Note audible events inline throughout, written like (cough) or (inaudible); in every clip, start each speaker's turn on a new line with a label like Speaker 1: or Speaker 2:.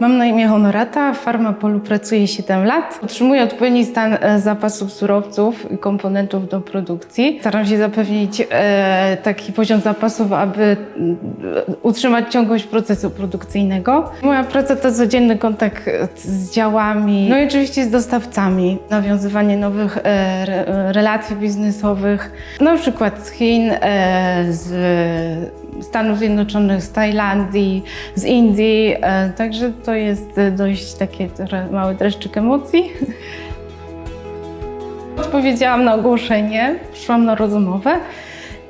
Speaker 1: Mam na imię Honorata, w Farmapolu pracuję 7 lat. Otrzymuję odpowiedni stan e, zapasów surowców i komponentów do produkcji. Staram się zapewnić e, taki poziom zapasów, aby utrzymać ciągłość procesu produkcyjnego. Moja praca to codzienny kontakt z działami, no i oczywiście z dostawcami. Nawiązywanie nowych e, re, relacji biznesowych, na przykład z Chin, z Stanów Zjednoczonych, z Tajlandii, z Indii. E, także to jest e, dość taki trochę mały dreszczyk emocji. (laughs) Odpowiedziałam na ogłoszenie, szłam na rozmowę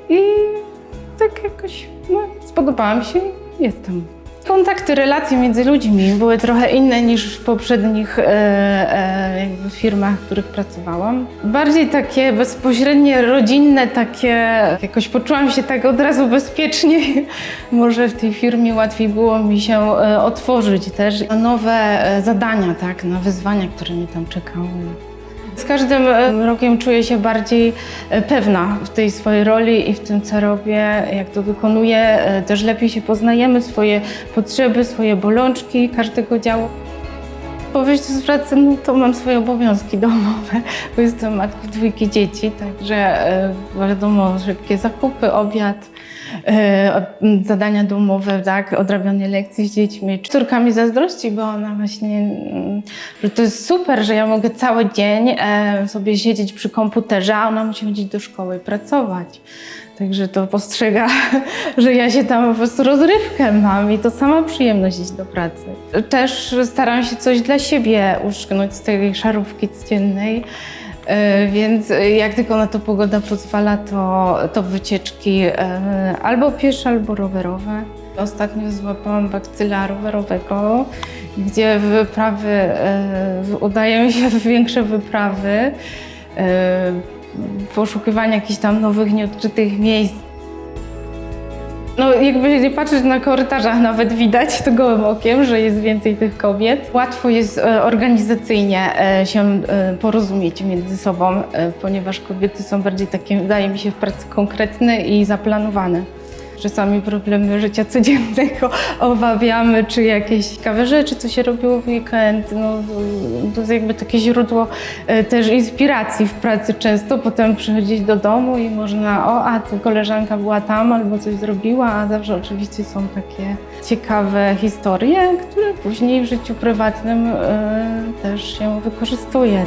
Speaker 1: i tak jakoś no, spodobałam się i jestem. Kontakty, relacje między ludźmi były trochę inne niż w poprzednich e, e, firmach, w których pracowałam. Bardziej takie bezpośrednie, rodzinne, takie jakoś poczułam się tak od razu bezpiecznie. (laughs) Może w tej firmie łatwiej było mi się e, otworzyć też na nowe e, zadania, tak, na wyzwania, które mnie tam czekały. Z każdym e, rokiem czuję się bardziej e, pewna w tej swojej roli i w tym, co robię, jak to wykonuję. E, Też lepiej się poznajemy, swoje potrzeby, swoje bolączki każdego działu. Po wyjściu z pracy no, to mam swoje obowiązki domowe, (laughs) bo jestem matką dwójki dzieci, także e, wiadomo, szybkie zakupy, obiad, e, zadania domowe, tak, odrabianie lekcji z dziećmi. Córka mi zazdrości, bo ona właśnie, mm, że to jest super, że ja mogę cały dzień e, sobie siedzieć przy komputerze, a ona musi chodzić do szkoły i pracować. Także to postrzega, (laughs) że ja się tam po prostu rozrywkę mam i to sama przyjemność iść do pracy. Też staram się coś dla siebie uszknąć z tej szarówki codziennej. E, Więc jak tylko na to pogoda pozwala, to, to wycieczki e, albo piesze, albo rowerowe. Ostatnio złapałam bakcyla rowerowego, gdzie wyprawy, e, udaje mi się w (laughs) większe wyprawy, poszukiwania jakichś tam nowych, nieodkrytych miejsc. No, jakby nie patrzeć na korytarzach, nawet widać (laughs) to gołym okiem, że jest więcej tych kobiet. Łatwo jest e, organizacyjnie e, się e, porozumieć między sobą, ponieważ kobiety są bardziej takie, wydaje mi się, w pracy konkretne i zaplanowane. Czasami problemy życia codziennego obawiamy, czy jakieś ciekawe rzeczy, co się robiło w weekend. No, to- jest jakby takie źródło e, też inspiracji w pracy często. Potem przychodzić do domu i można, o, a koleżanka była tam albo coś zrobiła, a zawsze oczywiście są takie ciekawe historie, które później w życiu prywatnym e, też się wykorzystuje.